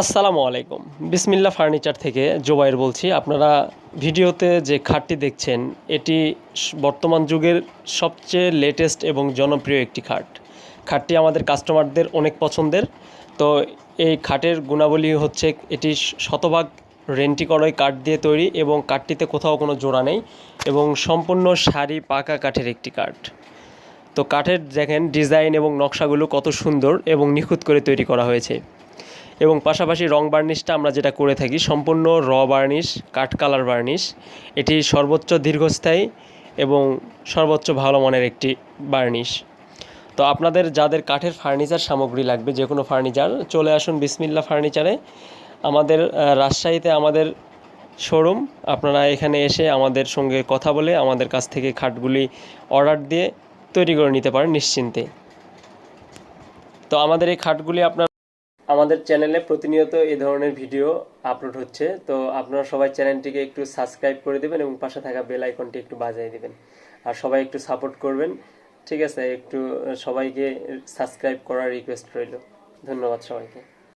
আসসালামু আলাইকুম। বিসমিল্লা ফার্নিচার থেকে জোবাইর বলছি। আপনারা ভিডিওতে যে খাটটি দেখছেন, এটি বর্তমান যুগের সবচেয়ে লেটেস্ট এবং জনপ্রিয় একটি খাট। খাটটি আমাদের কাস্টমারদের অনেক পছন্দের। তো এই খাটের গুণাবলী হচ্ছে এটি শতভাগ রেন্টি করাই কাঠ দিয়ে তৈরি এবং কাঠটিতে কোথাও কোনো জোড়া নেই এবং সম্পূর্ণ শাড়ি পাকা কাঠের একটি কাঠ। তো কাঠের দেখেন ডিজাইন এবং নকশাগুলো কত সুন্দর এবং নিখুঁত করে তৈরি করা হয়েছে। এবং পাশাপাশি রং বার্নিশটা আমরা যেটা করে থাকি, সম্পূর্ণ র বার্নিশ, কাঠ কালার বার্নিশ, এটি সর্বোচ্চ দীর্ঘস্থায়ী এবং সর্বোচ্চ ভালো মানের একটি বার্নিশ। তো আপনাদের যাদের কাঠের ফার্নিচার সামগ্রী লাগবে, যে কোনো ফার্নিচার, চলে আসুন বিসমিল্লা ফার্নিচারে। আমাদের রাজশাহীতে আমাদের শোরুম, আপনারা এখানে এসে আমাদের সঙ্গে কথা বলে আমাদের কাছ থেকে খাটগুলি অর্ডার দিয়ে তৈরি করে নিতে পারেন নিশ্চিন্তে। তো আমাদের এই খাটগুলি আপনার আমাদের চ্যানেলে প্রতিনিয়ত এই ধরনের ভিডিও আপলোড হচ্ছে। তো আপনারা সবাই চ্যানেলটিকে একটু সাবস্ক্রাইব করে দেবেন এবং পাশে থাকা বেল আইকনটি একটু বাজিয়ে দেবেন। আর সবাই একটু সাপোর্ট করবেন। ঠিক আছে? একটু সবাইকে সাবস্ক্রাইব করার রিকোয়েস্ট রইল। ধন্যবাদ সবাইকে।